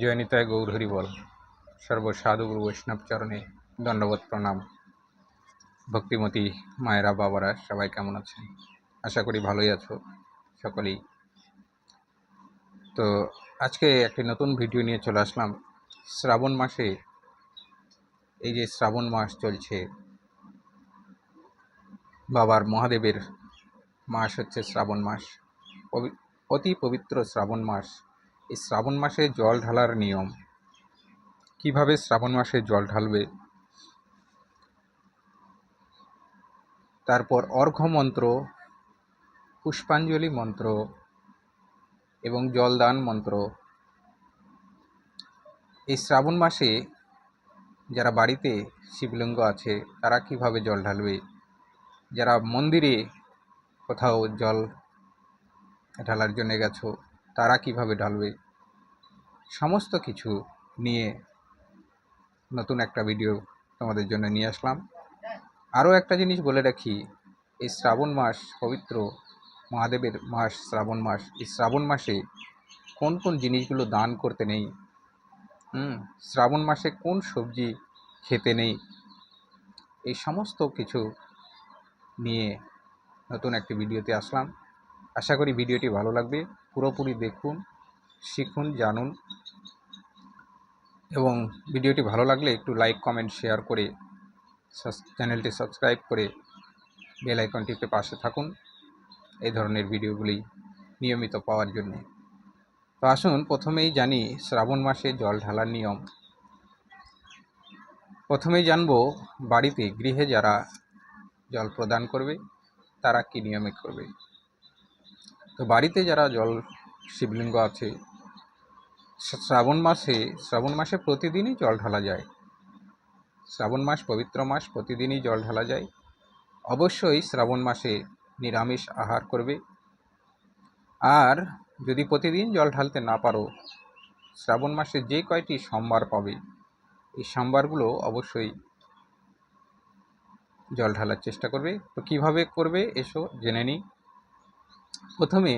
জয়নিতায় গৌর হরি বল। সর্বসাধু গুরু বৈষ্ণব চরণে দণ্ডবোধ প্রণাম। ভক্তিমতী মায়েরা, বাবারা, সবাই কেমন আছেন? আশা করি ভালোই আছো সকলেই। তো আজকে একটি নতুন ভিডিও নিয়ে চলে আসলাম। শ্রাবণ মাসে, এই যে শ্রাবণ মাস চলছে, বাবার মহাদেবের মাস হচ্ছে শ্রাবণ মাস। অতি পবিত্র শ্রাবণ মাস। এই শ্রাবণ মাসে জল ঢালার নিয়ম। কীভাবে শ্রাবণ মাসে জল ঢালবে? তারপর অর্ঘ্য মন্ত্র, পুষ্পাঞ্জলি মন্ত্র এবং জলদান মন্ত্র। এই শ্রাবণ মাসে যারা বাড়িতে শিবলিঙ্গ আছে, তারা কীভাবে জল ঢালবে? যারা মন্দিরে কোথাও জল ঢালার জন্য গেছো তারা কীভাবে ঢালবে? সমস্ত কিছু নিয়ে নতুন একটা ভিডিও তোমাদের জন্য নিয়ে আসলাম। আরও একটা জিনিস বলে রাখি, এই শ্রাবণ মাস পবিত্র মহাদেবের মাস, শ্রাবণ মাস, এই শ্রাবণ মাসে কোন কোন জিনিসগুলো দান করতে নেই? হুম, শ্রাবণ মাসে কোন সবজি খেতে নেই? এই সমস্ত কিছু নিয়ে নতুন একটি ভিডিওতে আসলাম। আশা করি ভিডিওটি ভালো লাগবে। পুরোপুরি দেখুন, শিখুন, জানুন এবং ভিডিওটি ভালো লাগলে একটু লাইক কমেন্ট শেয়ার করে চ্যানেলটি সাবস্ক্রাইব করে বেল আইকন টিপে পাশে থাকুন। এই ধরনের ভিডিওগুলি নিয়মিত পাওয়ার জন্য। তো আসুন, প্রথমেই জানি শ্রাবণ মাসে জল ঢালার নিয়ম। প্রথমেই জানব বাড়িতে গৃহে যারা জল প্রদান করবে, তারা কী নিয়মে করবে। তো বাড়িতে যারা জল শিবলিঙ্গ আছে শ্রাবণ মাসে শ্রাবণ মাসে প্রতিদিনই জল ঢালা যায়। শ্রাবণ মাস, পবিত্র মাস, প্রতিদিনই জল ঢালা যায়। অবশ্যই শ্রাবণ মাসে নিরামিষ আহার করবে। আর যদি প্রতিদিন জল ঢালতে না পারো, শ্রাবণ মাসে যে কয়টি সোমবার পাবে, এই সোমবারগুলো অবশ্যই জল ঢালার চেষ্টা করবে। তো কীভাবে করবে, এসো জেনে নিই। প্রথমে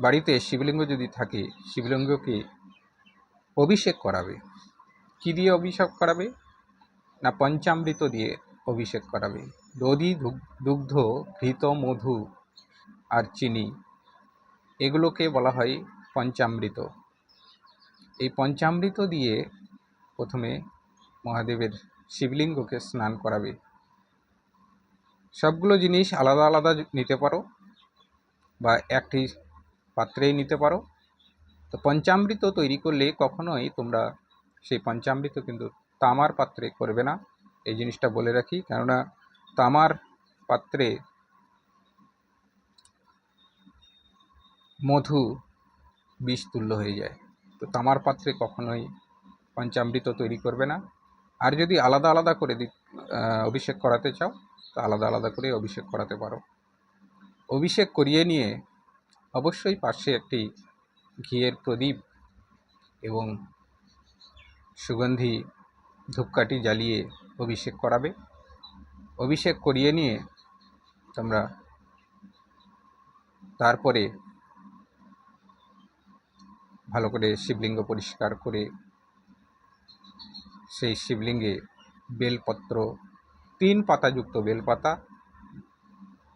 বাড়িতে শিবলিঙ্গ যদি থাকে, শিবলিঙ্গকে অভিষেক করাবে। কি দিয়ে অভিষেক করাবে? না, পঞ্চামৃত দিয়ে অভিষেক করাবে। দধি দুগ্ধ, ঘৃত, মধু আর চিনি, এগুলোকে বলা হয় পঞ্চামৃত। এই পঞ্চামৃত দিয়ে প্রথমে মহাদেবের শিবলিঙ্গকে স্নান করাবে। সবগুলো জিনিস আলাদা আলাদা নিতে পারো। বা একটি পাত্রেই নিতে পারো। তো পঞ্চামৃত তৈরি করলে কখনোই তোমরা সেই পঞ্চামৃত কিন্তু তামার পাত্রে করবে না। এই জিনিসটা বলে রাখি, কেননা তামার পাত্রে মধু বিষ তুল্য হয়ে যায়। তো তামার পাত্রে কখনোই পঞ্চামৃত তৈরি করবে না। আর যদি আলাদা আলাদা করে অভিষেক করাতে চাও, তো আলাদা আলাদা করে অভিষেক করাতে পারো। অভিষেক করিয়ে নিয়ে অবশ্যই পাশে একটি ঘিয়ের প্রদীপ এবং সুগন্ধি ধূপকাঠি জ্বালিয়ে অভিষেক করাবে। অভিষেক করিয়ে নিয়ে তোমরা তারপরে ভালো করে শিবলিঙ্গ পরিষ্কার করে সেই শিবলিঙ্গে বেলপত্র, তিন পাতাযুক্ত বেলপাতা,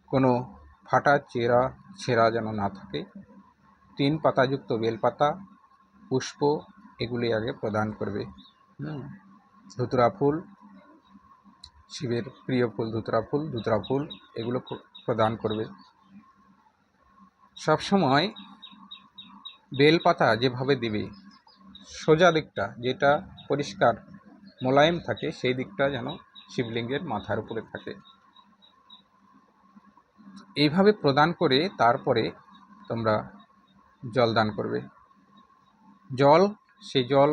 কোনো ফাটা চেরা ছেঁড়া যেন না থাকে, তিন পাতাযুক্ত বেলপাতা, পুষ্প এগুলি আগে প্রদান করবে। ধুতরা ফুল, শিবের প্রিয় ফুল ধুতরা ফুল ধুতরা ফুল এগুলো প্রদান করবে। সবসময় বেলপাতা যেভাবে দেবে, সোজা দিকটা যেটা পরিষ্কার মোলায়েম থাকে, সেই দিকটা যেন শিবলিঙ্গের মাথার উপরে থাকে। এইভাবে প্রদান করে তারপরে তোমরা জল দান করবে। জল, সেই জল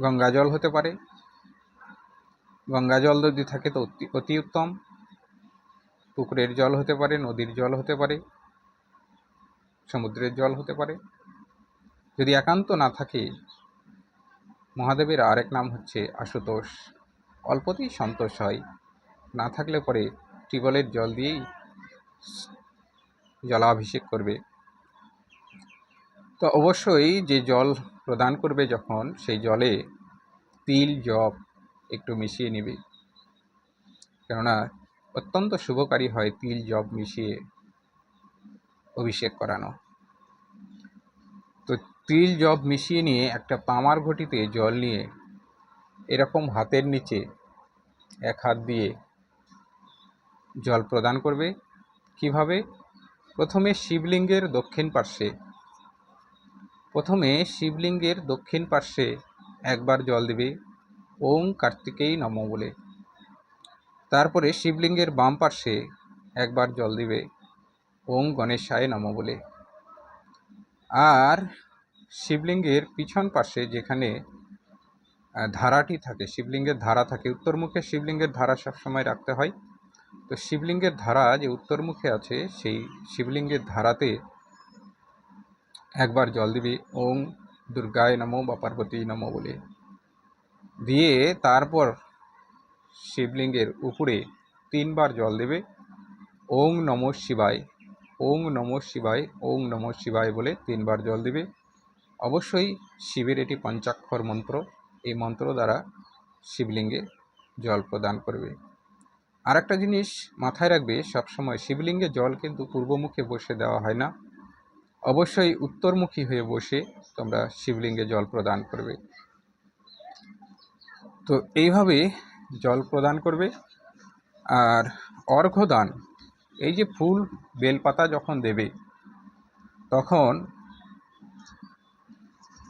গঙ্গা জল হতে পারে। গঙ্গা জল যদি থাকে তো অতি অতি উত্তম। পুকুরের জল হতে পারে, নদীর জল হতে পারে, সমুদ্রের জল হতে পারে। যদি একান্ত না থাকে, মহাদেবের আরেক নাম হচ্ছে আশুতোষ। অল্পতেই সন্তোষ হয়। না থাকলে পরে টিউবওয়েলের জল দিয়েই জলাভিষেক করবে। তো অবশ্যই যে জল প্রদান করবে যখন, সেই জলে তিল জব একটু মিশিয়ে নেবে। কেননা অত্যন্ত শুভকারী হয় তিল জব মিশিয়ে অভিষেক করানো। তো তিল জব মিশিয়ে নিয়ে একটা পামার ঘটিতে জল নিয়ে এরকম হাতের নিচে এক হাত দিয়ে জল প্রদান করবে। কীভাবে? প্রথমে শিবলিঙ্গের দক্ষিণ পার্শ্বে। প্রথমে শিবলিঙ্গের দক্ষিণ পার্শ্বে একবার জল দেবে। ওং কার্তিকেই নম বলে। তারপরে শিবলিঙ্গের বাম পার্শ্বে একবার জল দিবে। ওং গণেশায় নম বলে। আর শিবলিঙ্গের পিছন পাশে যেখানে ধারাটি থাকে, শিবলিঙ্গের ধারা থাকে, উত্তরমুখে শিবলিঙ্গের ধারা সবসময় রাখতে হয়। তো শিবলিঙ্গের ধারা যে উত্তরমুখে আছে, সেই শিবলিঙ্গের ধারাতে একবার জল দিবি ওং দুর্গায় নমো বা পার্বতী নমো বলে দিয়ে তারপর শিবলিঙ্গের উপরে তিনবার জল দেবে ওং নম শিবায়, ওং নম শিবায়, ওং নম শিবায় বলে তিনবার জল দেবে অবশ্যই শিবের এটি পঞ্চাক্ষর মন্ত্র, এই মন্ত্র দ্বারা শিবলিঙ্গে জল প্রদান করবে। আর একটা জিনিস মাথায় রাখবে, সবসময় শিবলিঙ্গে জল কিন্তু পূর্বমুখে বসে দেওয়া হয় না। অবশ্যই উত্তরমুখী হয়ে বসে তোমরা শিবলিঙ্গে জল প্রদান করবে। তো এইভাবে জল প্রদান করবে। আর অর্ঘ্যদান, এই যে ফুল বেলপাতা যখন দেবে, তখন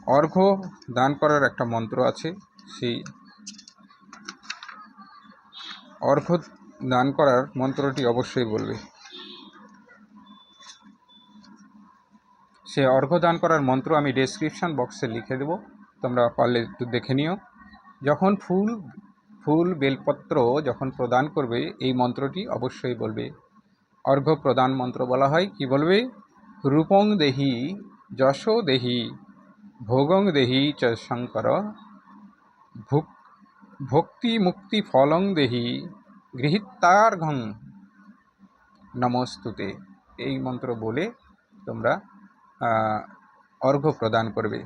অর্ঘ্য দান করার একটা মন্ত্র আছে, সেই অর্ঘ্য দান করার মন্ত্রটি অবশ্যই বলবে। সে অর্ঘ্য দান করার মন্ত্র আমি ডেসক্রিপশন বক্সে লিখে দেবো। তোমরা পারলে একটু দেখে নিও। যখন ফুল ফুল বেলপত্র যখন প্রদান করবে, এই মন্ত্রটি অবশ্যই বলবে। অর্ঘ্য প্রদান মন্ত্র বলা হয়, কি বলবে? রূপং দেহি, যশো দেহি, ভোগং দেহি চ শঙ্কর, ভুক ভক্তি মুক্তি ফলং দেহি। গৃহীতার্ঘং নমস্তুতে। এই মন্ত্র বলে তোমরা আহ, অর্ঘ্য প্রদান করবে।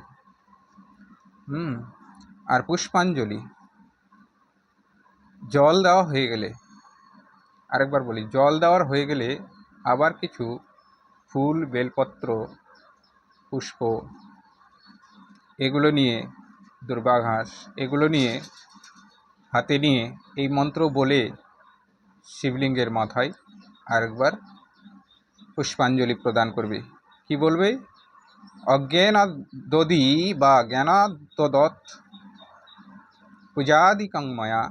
হুম আর পুষ্পাঞ্জলি। জল দেওয়া হয়ে গেলে আরেকবার বলি জল দেওয়ার হয়ে গেলে আবার কিছু ফুল বেলপত্র পুষ্প এগুলো নিয়ে দুর্বা ঘাস এগুলো নিয়ে হাতে নিয়ে এই মন্ত্র বলে শিবলিঙ্গের মাথায় আরেকবার পুষ্পাঞ্জলি প্রদান করবে। কি বলবে? অজ্ঞানাদদি বা জ্ঞানাদদৎ পূজাদিকং ময়া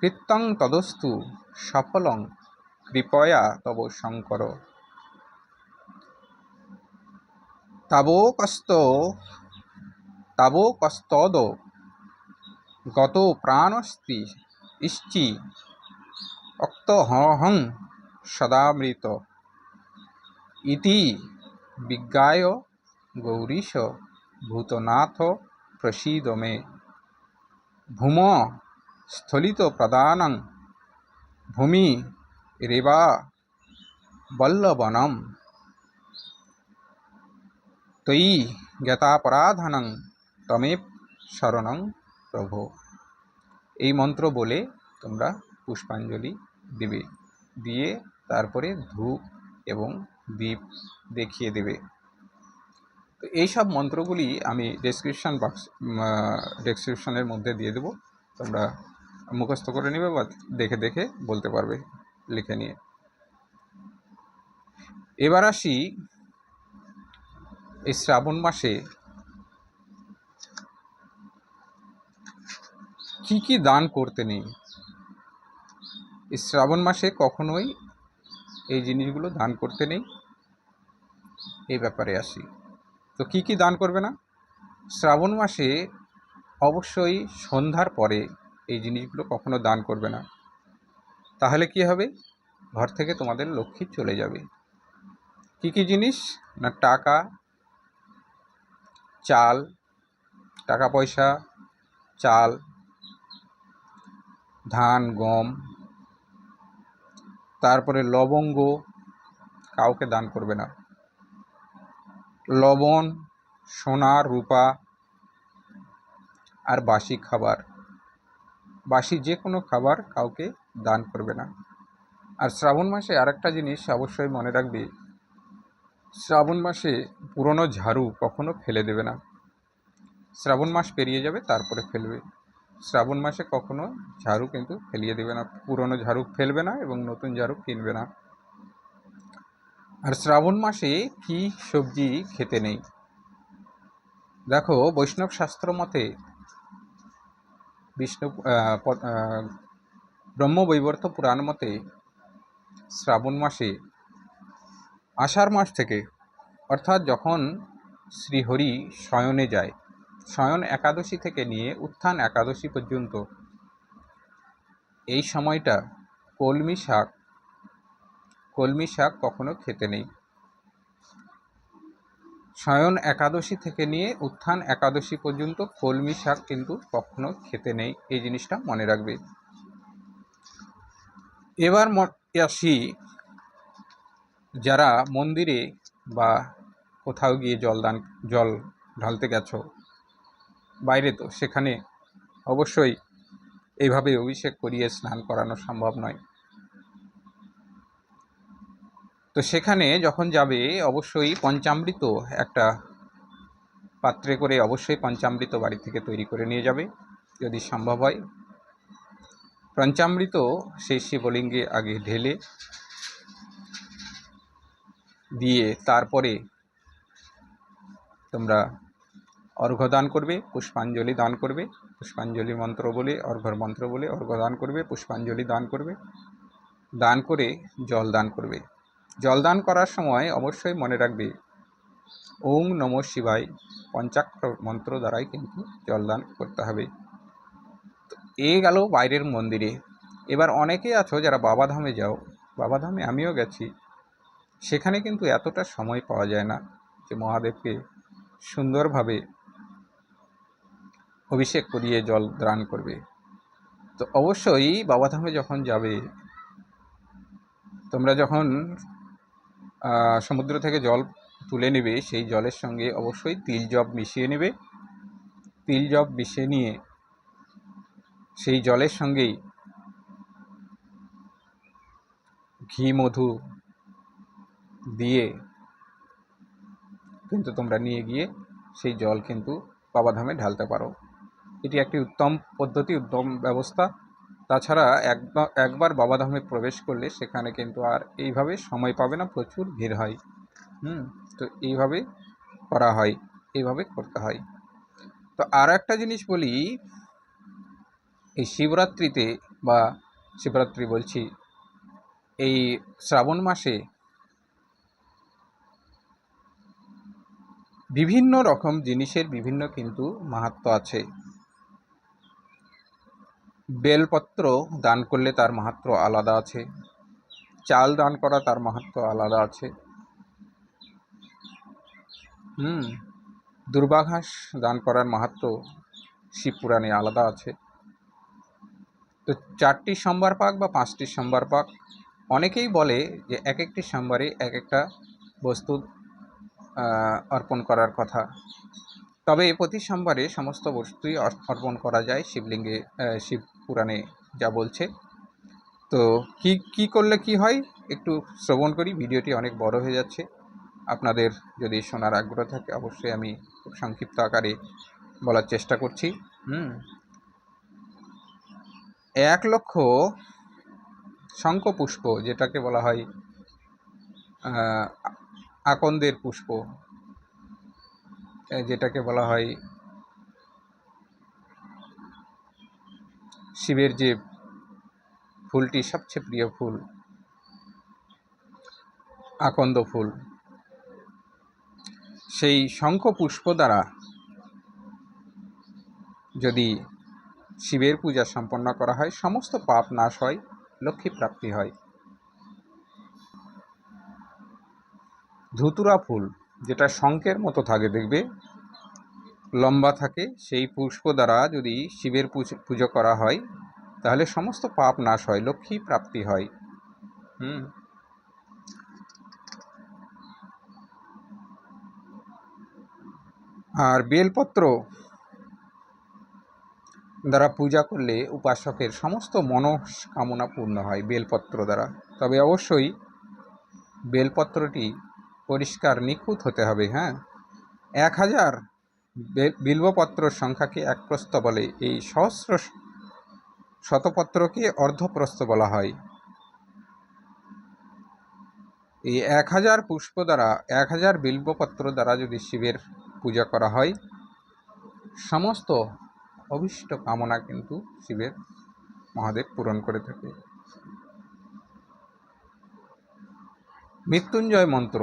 কৃত্যং তদস্তু সফলং কৃপয়া তব শঙ্কর। তাবোকস্ত, তাবোকস্তদ গত প্রাণস্তি ইষ্টি অক্তহং সদামৃত। ইতি বিজ্ঞায় গৌরীশ ভূতনাথ প্রসীদ মে। ভূম স্থলিত প্রদানং ভূমি রেবা বল্লবনম। তৈ জ্ঞাতাপরাধনং তমেব শরণং প্রভো। এই মন্ত্র বলে তোমরা পুষ্পাঞ্জলি দিবে। দিয়ে তারপরে ধূপ এবং দীপ দেখিয়ে দেবে। তো এই সব মন্ত্রগুলি আমি ডেসক্রিপশন বক্স ডেসক্রিপশনের মধ্যে দিয়ে দেবো। তোমরা মুখস্থ করে নেবে বা দেখে দেখে বলতে পারবে লিখে নিয়ে। এবার আসি এই শ্রাবণ মাসে কি কি দান করতে নেই। শ্রাবণ মাসে কখনোই এই জিনিসগুলো দান করতে নেই। এই ব্যাপারে আসি। তো কি কি দান করবে না? শ্রাবণ মাসে অবশ্যই সন্ধ্যার পরে এই জিনিসগুলো কখনো দান করবে না। তাহলে কি হবে? ঘর থেকে তোমাদের লক্ষ্মী চলে যাবে। কি কি জিনিস? না, টাকা, চাল, টাকা পয়সা, চাল, ধান, গম তারপরে লবঙ্গ কাউকে দান করবে না। লবণ, সোনা, রূপা আর বাসি খাবার, বাসি যে কোনো খাবার কাউকে দান করবে না। আর শ্রাবণ মাসে আরেকটা জিনিস অবশ্যই মনে রাখবে, শ্রাবণ মাসে পুরনো ঝাড়ু কখনো ফেলে দেবে না। শ্রাবণ মাস পেরিয়ে যাবে, তারপরে ফেলবে। শ্রাবণ মাসে কখনো ঝাড়ু কিন্তু ফেলিয়ে দেবে না, পুরনো ঝাড়ু ফেলবে না এবং নতুন ঝাড়ু কিনবে না। আর শ্রাবণ মাসে কি সবজি খেতে নেই? দেখো, বৈষ্ণব শাস্ত্র মতে বিষ্ণু ব্রহ্মবৈবর্ত পুরাণ মতে শ্রাবণ মাসে আষাঢ় মাস থেকে, অর্থাৎ যখন শ্রীহরি শয়নে যায় শয়ন একাদশী থেকে নিয়ে উত্থান একাদশী পর্যন্ত। এই সময়টা কলমি শাক কলমি শাক কখনো খেতে নেই। শয়ন একাদশী থেকে নিয়ে উত্থান একাদশী পর্যন্ত কলমি শাক কিন্তু কখনো খেতে নেই, এই জিনিসটা মনে রাখবে। এবার আসি যারা মন্দিরে বা কোথাও গিয়ে জল দান জল ঢালতে গেছো। বাইরে তো, সেখানে অবশ্যই এইভাবে অভিষেক করিয়ে স্নান করানো সম্ভব নয়। তো সেখানে যখন যাবে, অবশ্যই পঞ্চামৃত একটা পাত্রে করে অবশ্যই পঞ্চামৃত বাড়ি থেকে তৈরি করে নিয়ে যাবে, যদি সম্ভব হয়। পঞ্চামৃত সেই শিবলিঙ্গে আগে ঢেলে দিয়ে তারপরে তোমরা অর্ঘ্য দান করবে, পুষ্পাঞ্জলি দান করবে, পুষ্পাঞ্জলি মন্ত্র বলে অর্ঘ্যর মন্ত্র বলে অর্ঘ্য দান করবে, পুষ্পাঞ্জলি দান করবে, দান করে জল দান করবে। জল দান করার সময় অবশ্যই মনে রাখবে ওং নম শিবায় পঞ্চাক্ষর মন্ত্র দ্বারাই কিন্তু জলদান করতে হবে। এ গেল বাইরের মন্দিরে। এবার অনেকেই আছো যারা বাবাধামে যাও, বাবাধামে আমিও গেছি। সেখানে কিন্তু এতটা সময় পাওয়া যায় না যে মহাদেবকে সুন্দরভাবে অভিষেক করিয়ে জল দান করবে। তো অবশ্যই বাবাধামে যখন যাবে, তোমরা যখন সমুদ্র থেকে জল তুলে নেবে, সেই জলের সঙ্গে অবশ্যই তিল জব মিশিয়ে নেবে। তিল জব মিশিয়ে নিয়ে সেই জলের সঙ্গেই ঘি, মধু দিয়ে কিন্তু তোমরা নিয়ে গিয়ে সেই জল কিন্তু বাবাধামে ঢালতে পারো। এটি একটি উত্তম পদ্ধতি, উত্তম ব্যবস্থা। তাছাড়া একবার বাবাধামে প্রবেশ করলে সেখানে কিন্তু আর এইভাবে সময় পাবে না, প্রচুর ভিড় হয়। হুম, তো এইভাবে করা হয়, এইভাবে করতে হয়। তো আর একটা জিনিস বলি, এই শিবরাত্রিতে বা শিবরাত্রি বলছি, এই শ্রাবণ মাসে বিভিন্ন রকম জিনিসের বিভিন্ন কিন্তু মাহাত্ম্য আছে। বেলপত্র দান করলে তার মাহাত্ম্য আলাদা আছে। চাল দান করা তার মাহাত্ম্য আলাদা আছে। হুম, দুর্বাঘাস দান করার মাহাত্ম্য শিবপুরাণে আলাদা আছে। তো চারটি সোমবার পাক বা পাঁচটি সোমবার পাক, অনেকেই বলে যে এক একটি সোমবারে এক একটা বস্তু অর্পণ করার কথা। তবে প্রতি সোমবারে সমস্ত বস্তুই অর্পণ করা যায় শিবলিঙ্গে শিব পুরাণে যা বলছে। তো কি কি করলে কি হয়? একটু শ্রবণ করি, ভিডিওটি অনেক বড় হয়ে যাচ্ছে। আপনাদের যদি শোনার আগ্রহ থাকে, অবশ্যই আমি খুব সংক্ষিপ্ত আকারে বলার চেষ্টা করছি। হুম। এক লক্ষ শঙ্খপুষ্প, যেটাকে বলা হয় আকন্দের পুষ্প যেটাকে বলা হয় শিবের যে ফুলটি সবচেয়ে প্রিয় ফুল, আকন্দ ফুল, সেই শঙ্খ পুষ্প দ্বারা যদি শিবের পূজা সম্পন্ন করা হয়, সমস্ত পাপ নাশ হয়, লক্ষ্মী প্রাপ্তি হয়। ধুতুরা ফুল, যেটা শঙ্খের মতো থাকে, দেখবে? লম্বা থাকে, সেই পুষ্প দ্বারা যদি শিবের পুজ- করা হয়, তাহলে সমস্ত পাপ নাশ হয়, লক্ষ্মী প্রাপ্তি হয়। হুম। আর বেলপত্র দ্বারা পূজা করলে উপাসকের সমস্ত মনস্কামনা পূর্ণ হয় বেলপত্র দ্বারা। তবে অবশ্যই বেলপত্রটি পরিষ্কার নিখুঁত হতে হবে হ্যাঁ। এক হাজার বিল্বপত্র সংখ্যাকে এক প্রস্থ বলে। এই সহস্র শতপত্রকে অর্ধপ্রস্থ বলা হয়। এই এক হাজার পুষ্প দ্বারা, এক হাজার বিল্বপত্র দ্বারা যদি শিবের পূজা করা হয়, সমস্ত অভীষ্ট কামনা কিন্তু শিবের মহাদেব পূরণ করে থাকে। মৃত্যুঞ্জয় মন্ত্র,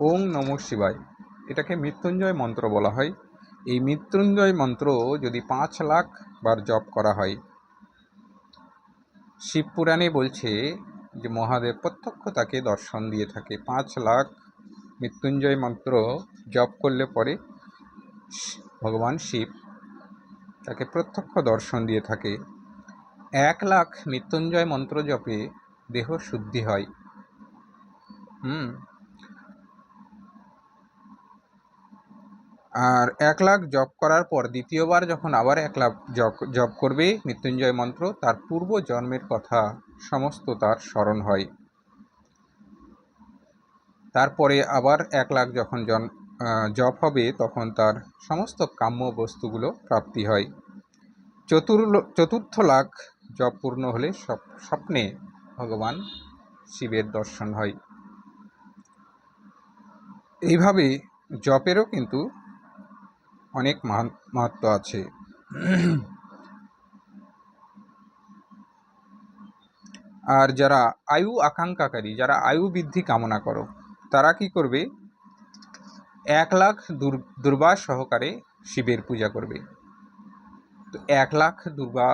ওং নম শিবায়। এটাকে মৃত্যুঞ্জয় মন্ত্র বলা হয়। এই মৃত্যুঞ্জয় মন্ত্র যদি পাঁচ লাখ বার জপ করা হয় শিবপুরাণে বলছে যে মহাদেব প্রত্যক্ষ তাকে দর্শন দিয়ে থাকে। পাঁচ লাখ মৃত্যুঞ্জয় মন্ত্র জপ করলে পরে ভগবান শিব তাকে প্রত্যক্ষ দর্শন দিয়ে থাকে। এক লাখ মৃত্যুঞ্জয় মন্ত্র জপে দেহ শুদ্ধি হয়। হুম আর এক লাখ জপ করার পর দ্বিতীয়বার যখন আবার এক লাখ জপ জপ করবে মৃত্যুঞ্জয় মন্ত্র, তার পূর্ব জন্মের কথা সমস্ত তার স্মরণ হয়। তারপরে আবার এক লাখ যখন জন জপ হবে, তখন তার সমস্ত কাম্য বস্তুগুলো প্রাপ্তি হয়। চতুর্ল চতুর্থ লাখ জপ পূর্ণ হলে স্বপ্নে ভগবান শিবের দর্শন হয়। এইভাবে জপেরও কিন্তু অনেক মাহাত্ম্য আছে। আর যারা আয়ু আকাঙ্ক্ষাকারী, যারা আয়ু বৃদ্ধি কামনা করো, তারা কি করবে? এক লাখ দুর্বা সহকারে শিবের পূজা করবে। তো এক লাখ দুর্বা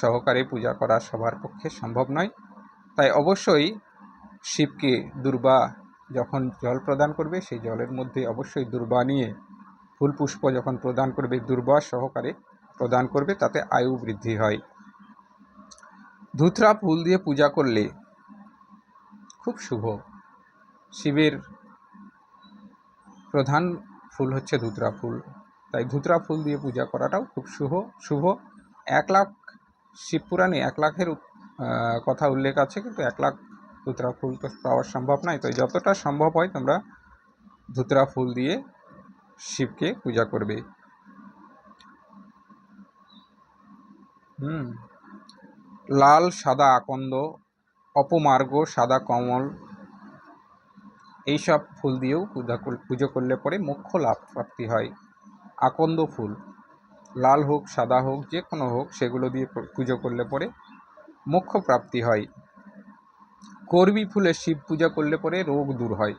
সহকারে পূজা করা সবার পক্ষে সম্ভব নয়। তাই অবশ্যই শিবকে দুর্বা যখন জল প্রদান করবে, সেই জলের মধ্যে অবশ্যই দুর্বা নিয়ে ফুল পুষ্প যখন প্রদান করবে দুর্বা সহকারে প্রদান করবে, তাতে আয়ু বৃদ্ধি হয়। ধুতরা ফুল দিয়ে পূজা করলে খুব শুভ। শিবের প্রধান ফুল হচ্ছে ধুতরা ফুল। তাই ধুতরা ফুল দিয়ে পূজা করাটাও খুব শুভ শুভ। এক লাখ শিবপুরাণে এক লাখের কথা উল্লেখ আছে, কিন্তু এক লাখ ধুতরা ফুল তো পাওয়া সম্ভব নয়। তাই যতটা সম্ভব হয় তোমরা ধুতরা ফুল দিয়ে শিবকে পূজা করবে। হুম। লাল, সাদা আকন্দ, অপমার্গ, সাদা কমল, এইসব ফুল দিয়েও পূজা পুজো করলে পরে মোক্ষ লাভ প্রাপ্তি হয়। আকন্দ ফুল, লাল হোক, সাদা হোক যে কোনো হোক, সেগুলো দিয়ে পুজো করলে পরে মোক্ষ প্রাপ্তি হয়। করবি ফুলে শিব পূজা করলে পরে রোগ দূর হয়।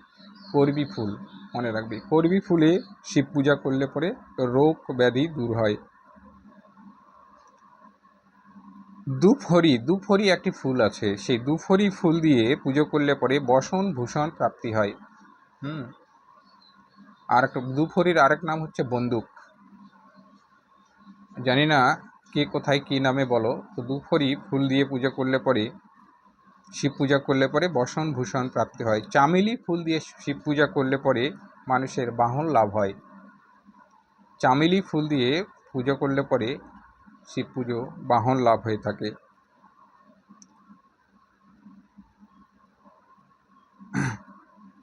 করবি ফুল মনে রাখবে। করবি ফুলে শিব পূজা করলে পরে রোগ ব্যাধি দূর হয়। দুফরি দুফরি একটি ফুল আছে। সেই দুফরি ফুল দিয়ে পুজো করলে পরে বসন ভূষণ প্রাপ্তি হয়। হুম। আর একটা দুফরির আরেক নাম হচ্ছে বন্দুক। জানি না কে কোথায় কী নামে বলো। তো দুফরি ফুল দিয়ে পুজো করলে পরে শিব পূজা করলে পরে বসন, ভূষণ প্রাপ্তি হয়। চামেলি ফুল দিয়ে শিব পূজা করলে পরে মানুষের বাহন লাভ হয়। চামেলি ফুল দিয়ে পুজো করলে পরে শিব পুজো বাহন লাভ হয়ে থাকে।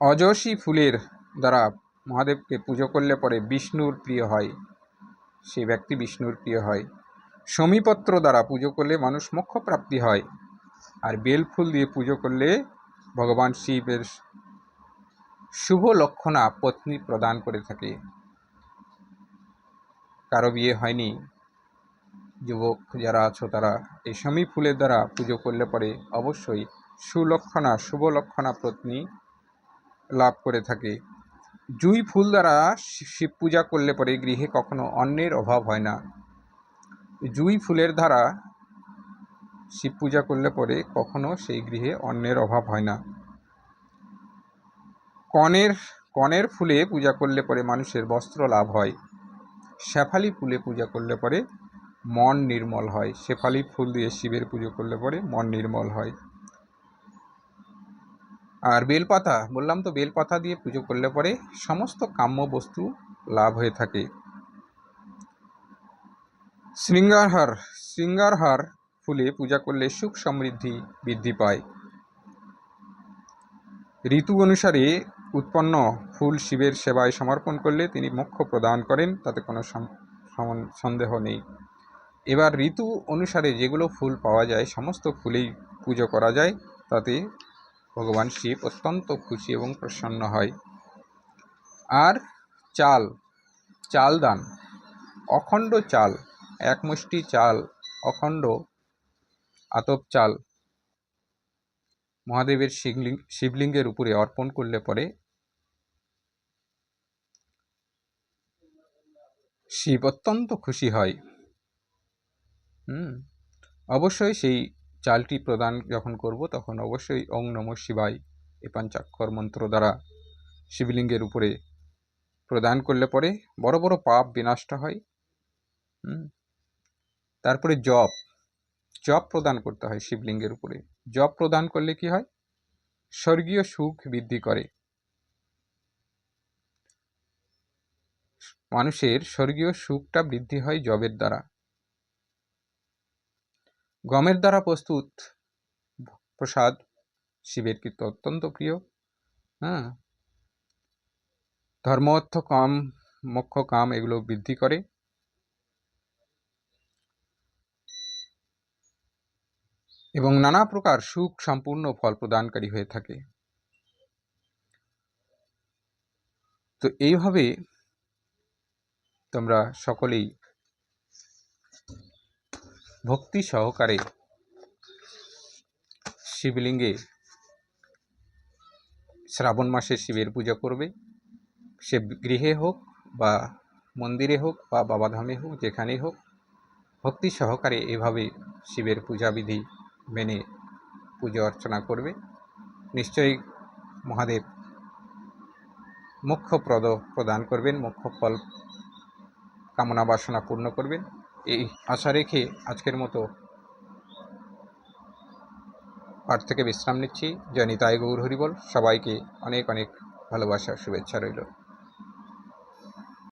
অজসী ফুলের দ্বারা মহাদেবকে পুজো করলে পরে বিষ্ণুর প্রিয় হয়। সেই ব্যক্তি বিষ্ণুর প্রিয় হয়। সমীপত্র দ্বারা পুজো করলে মানুষ মোক্ষ প্রাপ্তি হয়। আর বেল ফুল দিয়ে পুজো করলে ভগবান শিবের শুভ লক্ষণা পত্নী প্রদান করে থাকে। কারও বিয়ে হয়নি, যুবক যারা আছো তারা এই সমী ফুলের দ্বারা পুজো করলে পরে অবশ্যই সুলক্ষণা, শুভ লক্ষণা পত্নী লাভ করে থাকে। জুই ফুল দ্বারা শিব পূজা করলে পরে গৃহে কখনো অন্নের অভাব হয় না। জুই ফুলের দ্বারা শিব পূজা করলে পরে কখনো সেই গৃহে অন্নের অভাব হয় না। কনের কনের ফুলে পূজা করলে পরে মানুষের বস্ত্র লাভ হয়। শেফালি ফুলে পূজা করলে পরে মন নির্মল হয়। শেফালি ফুল দিয়ে শিবের পুজো করলে পরে মন নির্মল হয়। আর বেলপাতা, বললাম তো বেলপাতা দিয়ে পুজো করলে পরে সমস্ত কাম্য বস্তু লাভ হয়ে থাকে। শৃঙ্গারহার শৃঙ্গারহার ফুলে পূজা করলে সুখ সমৃদ্ধি বৃদ্ধি পায়। ঋতু অনুসারে উৎপন্ন ফুল শিবের সেবায় সমর্পণ করলে তিনি মোক্ষ প্রদান করেন, তাতে কোনো সন্দেহ নেই। এবার ঋতু অনুসারে যেগুলো ফুল পাওয়া যায়, সমস্ত ফুলেই পুজো করা যায়, তাতে ভগবান শিব অত্যন্ত খুশি এবং প্রসন্ন হয়। আর চাল চাল দান অখণ্ড চাল এক মুষ্টি চাল, অখণ্ড আতপ চাল মহাদেবের শিবলিং, শিবলিঙ্গের উপরে অর্পণ করলে পরে শিব অত্যন্ত খুশি হয়। হুম, অবশ্যই সেই চালটি প্রদান যখন করব তখন অবশ্যই ওং নম শিবায় এই পাঞ্চাক্ষর মন্ত্র দ্বারা শিবলিঙ্গের উপরে প্রদান করলে পরে বড় বড় পাপ বিনষ্ট হয়। তারপরে জপ। জপ প্রদান করতে হয় শিবলিঙ্গের উপরে। জপ প্রদান করলে কি হয়? স্বর্গীয় সুখ বৃদ্ধি করে। মানুষের স্বর্গীয় সুখটা বৃদ্ধি হয় জবের দ্বারা। গমের দ্বারা প্রস্তুত। প্রসাদ, শিবের কিন্তু অত্যন্ত প্রিয়। হ্যাঁ। ধর্ম অর্থ কাম, মোক্ষ কাম এগুলো বৃদ্ধি করে। এবং নানা প্রকার সুখ সম্পূর্ণ ফল প্রদানকারী হয়ে থাকে। তো এইভাবে তোমরা সকলেই ভক্তি সহকারে শিবলিঙ্গে শ্রাবণ মাসে শিবের পূজা করবে। সে গৃহে হোক বা মন্দিরে হোক বা বাবাধামে হোক, যেখানেই হোক, ভক্তি সহকারে এভাবে শিবের পূজাবিধি মেনে পুজো অর্চনা করবে। নিশ্চয়ই মহাদেব মুখ্য প্রদ প্রদান করবেন মুখ্য ফল কামনা বাসনা পূর্ণ করবেন। এই আশা রেখে আজকের মতো পাঠ থেকে বিশ্রাম নিচ্ছি। জয় নিতাই গৌর হরিবল। সবাইকে অনেক অনেক ভালোবাসা, শুভেচ্ছা রইল।